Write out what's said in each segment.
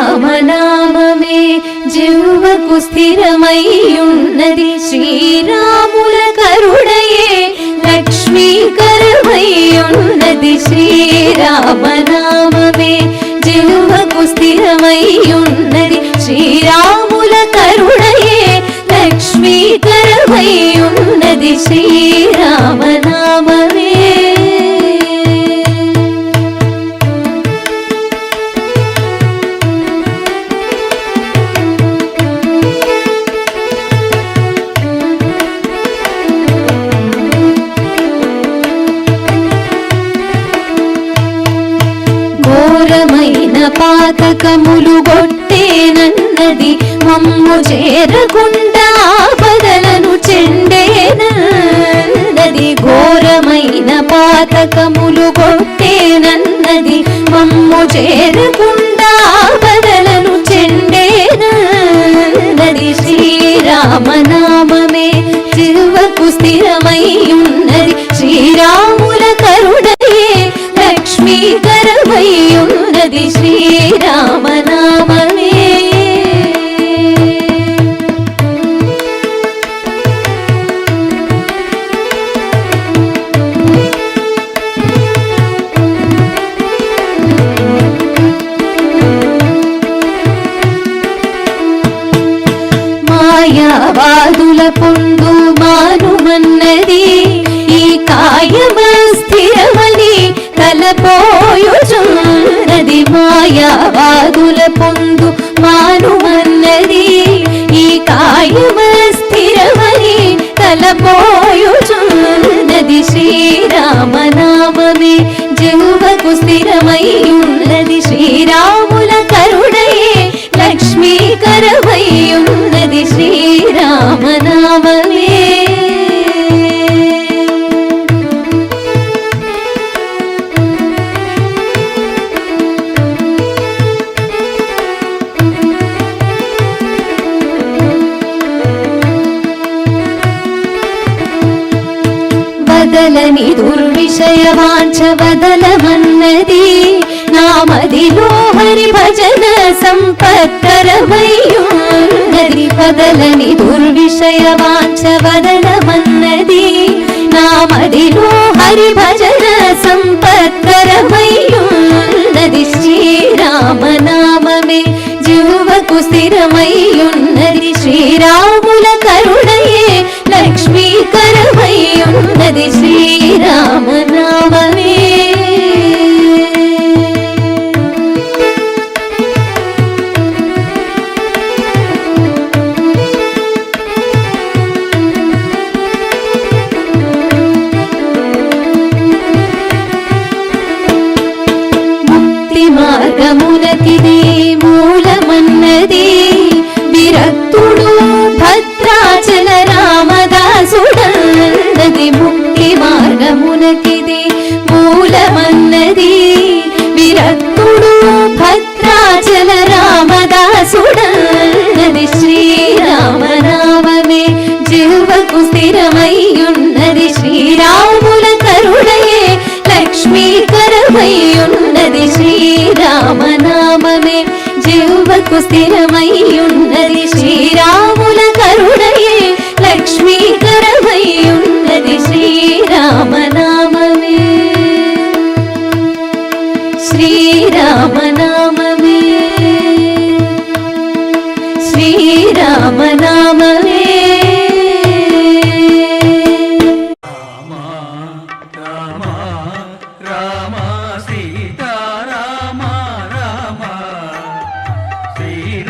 శ్రీరామనామమే జివ్వకు స్థిరమయ్యున్నది శ్రీరాముల కరుణయే లక్ష్మీకరమయ్యున్నది శ్రీరామనామమే జివ్వకు స్థిరమయ్యున్నది శ్రీరాముల కరుణయే లక్ష్మీకరమయ్యున్నది శ్రీ మమ్ము చేరకుండా చెండేన చెండేనన్నది ఘోరమైన పాతకములు కొట్టేనన్నది. మమ్ము చేరకుండా చెండేన నది శ్రీరామనామే శివకు స్థిరమై ఉన్నది శ్రీరాముల కరుణయే లక్ష్మీకరమై ఉన్నది శ్రీ మాయావాదుల పొందు మానుమన్నది. ఈ కాయమ స్థిరమని తలపోయుచున్నది మాయావాదుల పొందు మానుమన్నది. ఈ కాయమ స్థిరమని తలపో వదలని దుర్విషయ వాంఛ వదలమన్నది నామదిలో హరి భజన సంపత్కరమయ్యున్నది వదలని దుర్విషయ వాంఛ వదలమన్నది నామదిలో హరి భజన సంపత్కరమయ్యున్నది శ్రీరామనామమే. జీవకు స్థిరమయ్యున్నది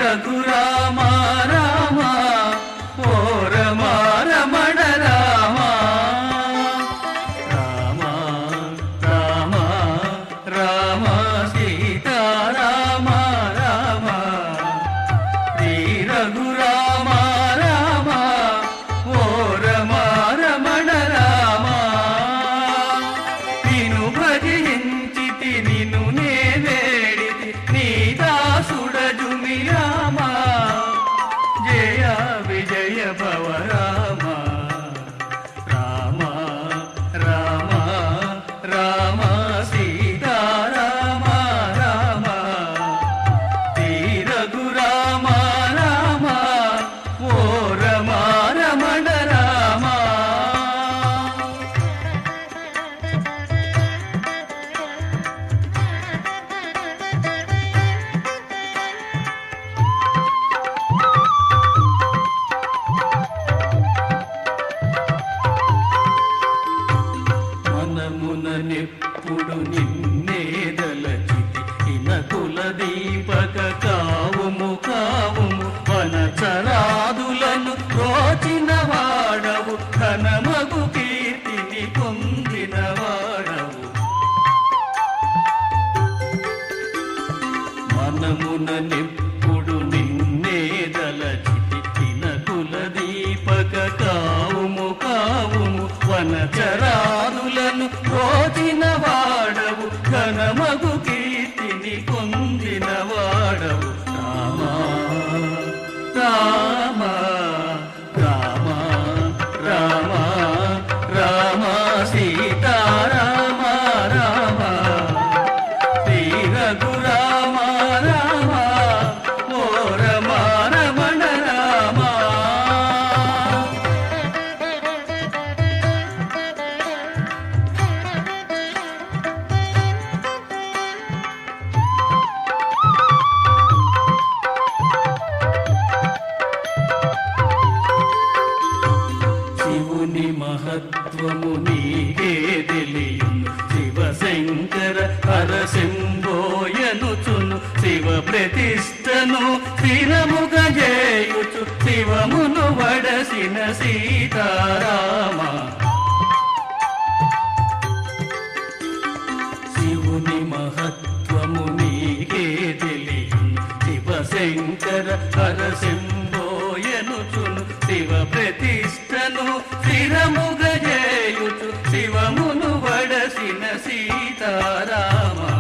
రఘురామ దీపక కావుము కావుము వనచరాదులను కోదిన వాడవు ఘనమగు కీర్తిని పొందిన వాడవు. రామా రామా. ముని మహత్వము నీకే తెలియను. తెలియును శివశంకర హరసింబోయనుచును శివ ప్రతిష్టను స్థిరముగ చేయుచు. శివమును వడసిన సీతారామ. శివుని మహత్వము నీకే తెలియను. తెలియును శివశంకర హరసింబ శివ ప్రతిష్టను స్థిరముగజేయుచు శివమును వడసిన సీతారామ.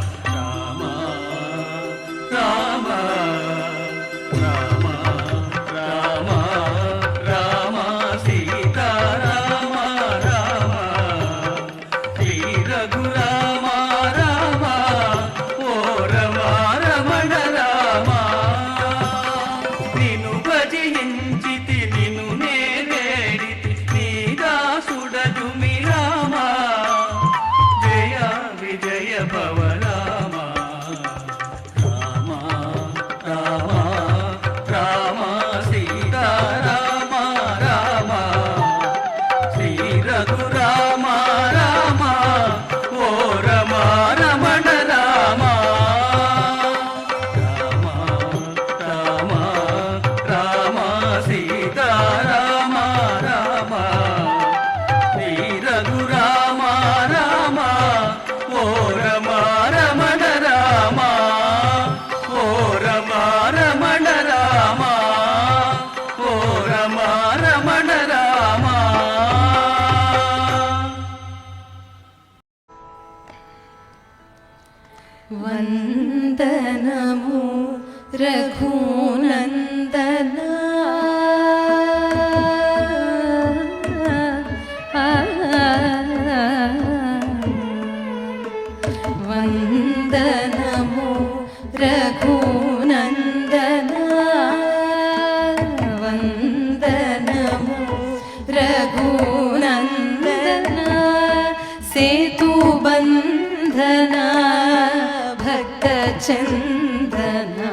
चन्दना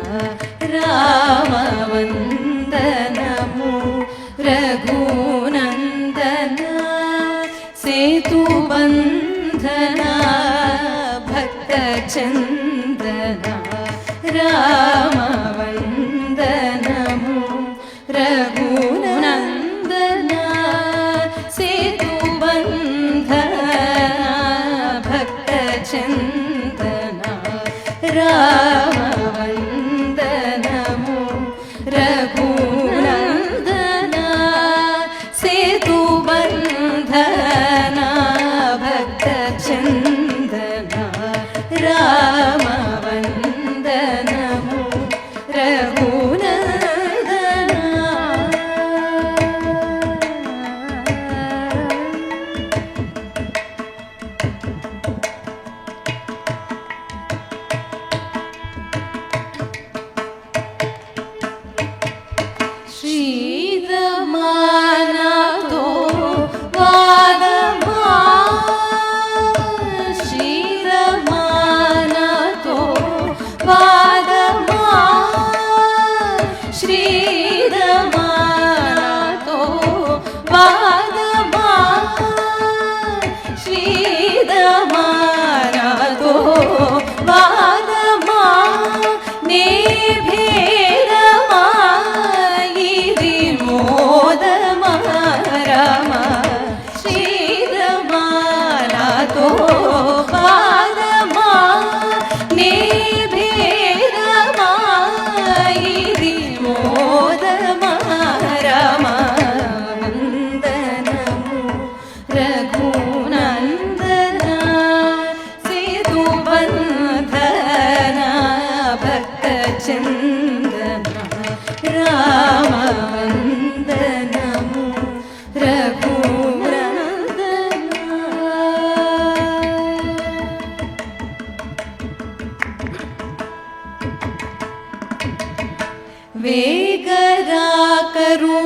रामवन् quero